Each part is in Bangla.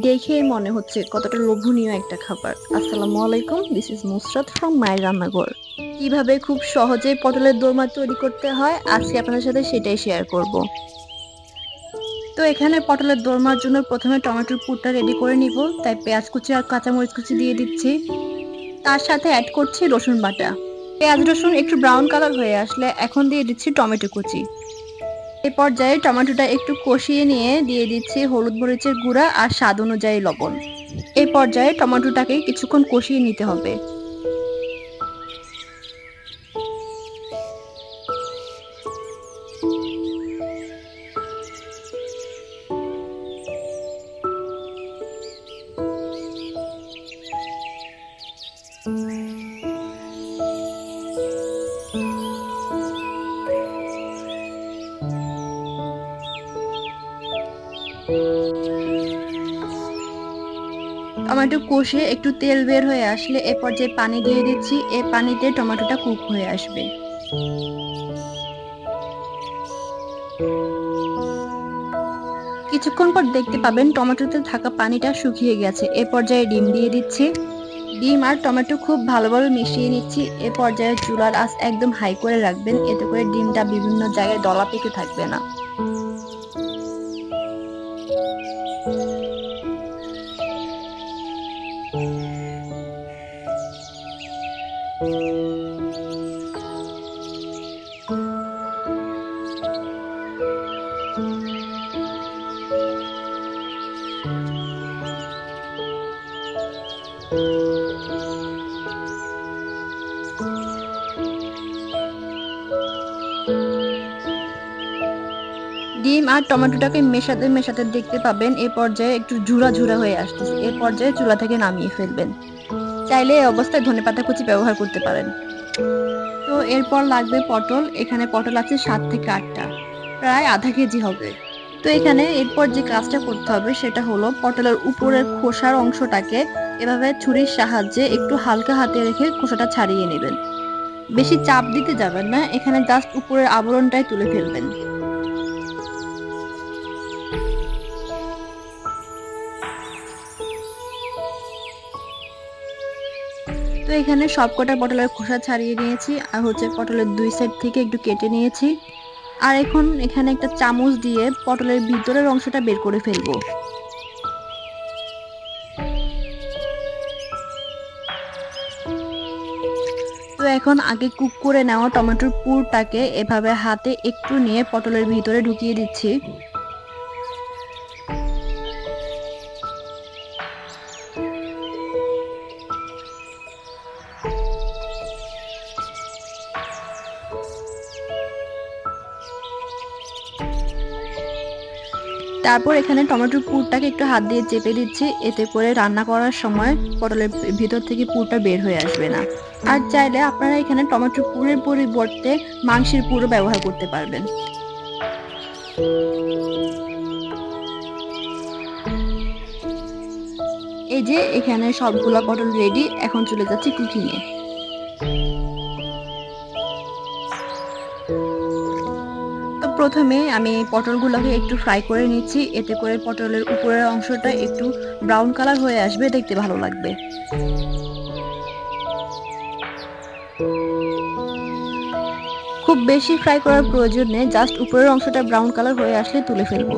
দেখেই মনে হচ্ছে কতটা লোভনীয় একটা খাবার। আসসালামু আলাইকুম দিস ইজ নুসরাত ফ্রম মায়ের রান্নাঘর। কীভাবে খুব সহজেই পটলের দোরমা তৈরি করতে হয়, আজকে আপনাদের সাথে সেটাই শেয়ার করব। তো এখানে পটলের দোরমার জন্য প্রথমে টমেটোর পুরটা রেডি করে নিব, তাই পেঁয়াজ কুচি আর কাঁচামরিচ কুচি দিয়ে দিচ্ছি। তার সাথে অ্যাড করছি রসুন বাটা। পেঁয়াজ রসুন একটু ব্রাউন কালার হয়ে আসলে এখন দিয়ে দিচ্ছি টমেটো কুচি। এই পর্যায়ে টমেটোটা একটু কষিয়ে নিয়ে দিয়ে দিচ্ছি হলুদ মরিচের গুঁড়া আর স্বাদ অনুযায়ী লবণ। এই পর্যায়ে টমেটোটাকে কিছুক্ষণ কষিয়ে নিতে হবে। টমেটো কষে একটু তেল বের হয়ে আসলে এ পর্যায়ে পানি দিয়ে দিচ্ছি। এ পানিতে টমেটোটা কুক হয়ে আসবে। কিছুক্ষণ পর দেখতে পাবেন টমেটোতে থাকা পানিটা শুকিয়ে গেছে। এ পর্যায়ে ডিম দিয়ে দিচ্ছি। ডিম আর টমেটো খুব ভালোভাবে মিশিয়ে নিচ্ছি। এ পর্যায়ে চুলার আঁচ একদম হাই করে রাখবেন। এতে করে ডিমটা বিভিন্ন জায়গায় দলা পেকে থাকবে না। ডিম আর টমেটোটাকে মেশাতে মেশাতে দেখতে পাবেন এই পর্যায়ে একটু ঝুরা ঝুরা হয়ে আসতেছে। এই পর্যায়ে চুলা থেকে নামিয়ে ফেলবেন। চাইলে এই অবস্থায় ধনেপাতা কুচি ব্যবহার করতে পারেন। তো এরপর লাগবে পটল, এখানে পটল আছে সাত থেকে আটটা, প্রায় আধা কেজি হবে। তো এখানে এরপর যে কাজটা করতে হবে সেটা হলো পটলের উপরের খোসার অংশটাকে এভাবে ছুরির সাহায্যে একটু হালকা হাতে রেখে খোসাটা ছাড়িয়ে নেবেন। বেশি চাপ দিতে যাবেন না, এখানে জাস্ট উপরের আবরণটাই তুলে ফেলবেন। তো এখানে সবকটা পটলের খোসা ছাড়িয়ে নিয়েছি, আর হচ্ছে পটলের দুই সাইড থেকে একটু কেটে নিয়েছি। আর এখন এখানে একটা চামচ দিয়ে পটলের ভিতরের অংশটা বের করে ফেলব। তো এখন আগে কুক করে নেওয়া টমেটোর পুরটাকে এভাবে হাতে একটু নিয়ে পটলের ভিতরে ঢুকিয়ে দিচ্ছি। তারপর এখানে টমেটোর পুরটাকে একটু হাত দিয়ে চেপে দিচ্ছি। এতে করে রান্না করার সময় পটলের ভিতর থেকে পুরটা বের হয়ে আসবে না। আর চাইলে আপনারা এখানে টমেটোর পুরের পরিবর্তে মাংসের পুরো ব্যবহার করতে পারবেন। এই যে, এখানে সবগুলো পটল রেডি এখন চলে যাচ্ছি কুকিংয়ে প্রথমে আমি পটলগুলোকে একটু ফ্রাই করে নিচ্ছি। এতে করে পটলের উপরের অংশটা একটু ব্রাউন কালার হয়ে আসবে, দেখতে ভালো লাগবে। খুব বেশি ফ্রাই করার প্রয়োজন নেই জাস্ট উপরের অংশটা ব্রাউন কালার হয়ে আসলে তুলে ফেলব।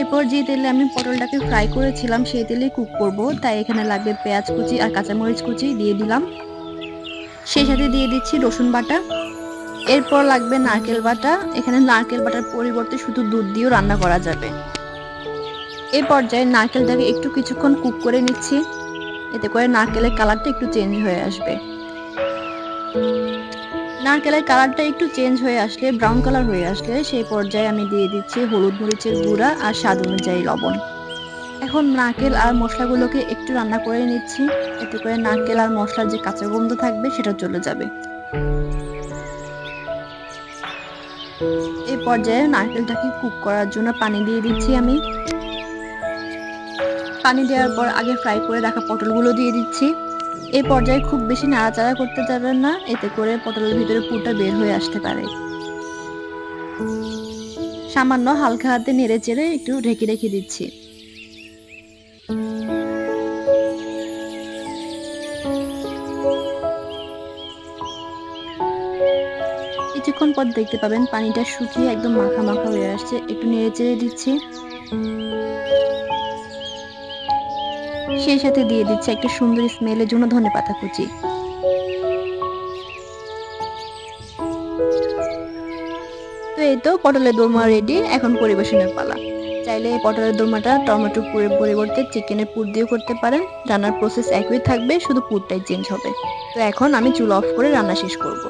এরপর যে তেলে আমি পটলটাকে ফ্রাই করেছিলাম, সেই তেলে কুক করব। তাই এখানে লাগবে পেঁয়াজ কুচি আর কাঁচামরিচ কুচি দিয়ে দিলাম। সেই সাথে দিয়ে দিচ্ছি রসুন বাটা। এরপর লাগবে নারকেল বাটা। এখানে নারকেল বাটার পরিবর্তে শুধু দুধ দিয়েও রান্না করা যাবে। এই পর্যায়ে নারকেলটাকে একটু কিছুক্ষণ কুক করে নিচ্ছি। এতে করে নারকেলের কালারটা একটু চেঞ্জ হয়ে আসবে। নারকেলের কালারটা একটু চেঞ্জ হয়ে আসলে, ব্রাউন কালার হয়ে আসলে, সেই পর্যায়ে আমি দিয়ে দিচ্ছি হলুদ মরিচের গুঁড়া আর স্বাদ অনুযায়ী লবণ। এখন নারকেল আর মশলাগুলোকে একটু রান্না করে নিচ্ছি। এতে করে নারকেল আর মশলার যে কাঁচা গন্ধ থাকবে, সেটা চলে যাবে। এই পর্যায়ে নারকেলটাকে কুক করার জন্য পানি দিয়ে দিচ্ছি আমি। পানি দেওয়ার পর আগে ফ্রাই করে রাখা পটলগুলো দিয়ে দিচ্ছি। এই পর্যায়ে খুব বেশি নাড়াচাড়া করতে যাবেন না, এতে করে পটলের ভিতরে পুরটা বের হয়ে আসতে পারে। সামান্য হালকা হাতে নেড়ে চেড়ে একটু ঢেকে রেখে দিচ্ছি। কিছুক্ষণ পর দেখতে পাবেন পানিটা শুকিয়ে একদম মাখা মাখা হয়ে আসছে। একটু নেড়ে চেড়ে দিচ্ছি। সেই সাথে দিয়ে দিচ্ছে একটা সুন্দর স্মেলের জন্য ধনে পাতা কুচি। তো এই তো পটলের দোরমা রেডি এখন পরিবেশনের পালা। চাইলে এই পটলের দোরমাটা টমেটো পরিবর্তে চিকেনের পুর দিয়েও করতে পারেন। রান্নার প্রসেস একই থাকবে, শুধু পুরটাই চেঞ্জ হবে। তো এখন আমি চুলা অফ করে রান্না শেষ করব।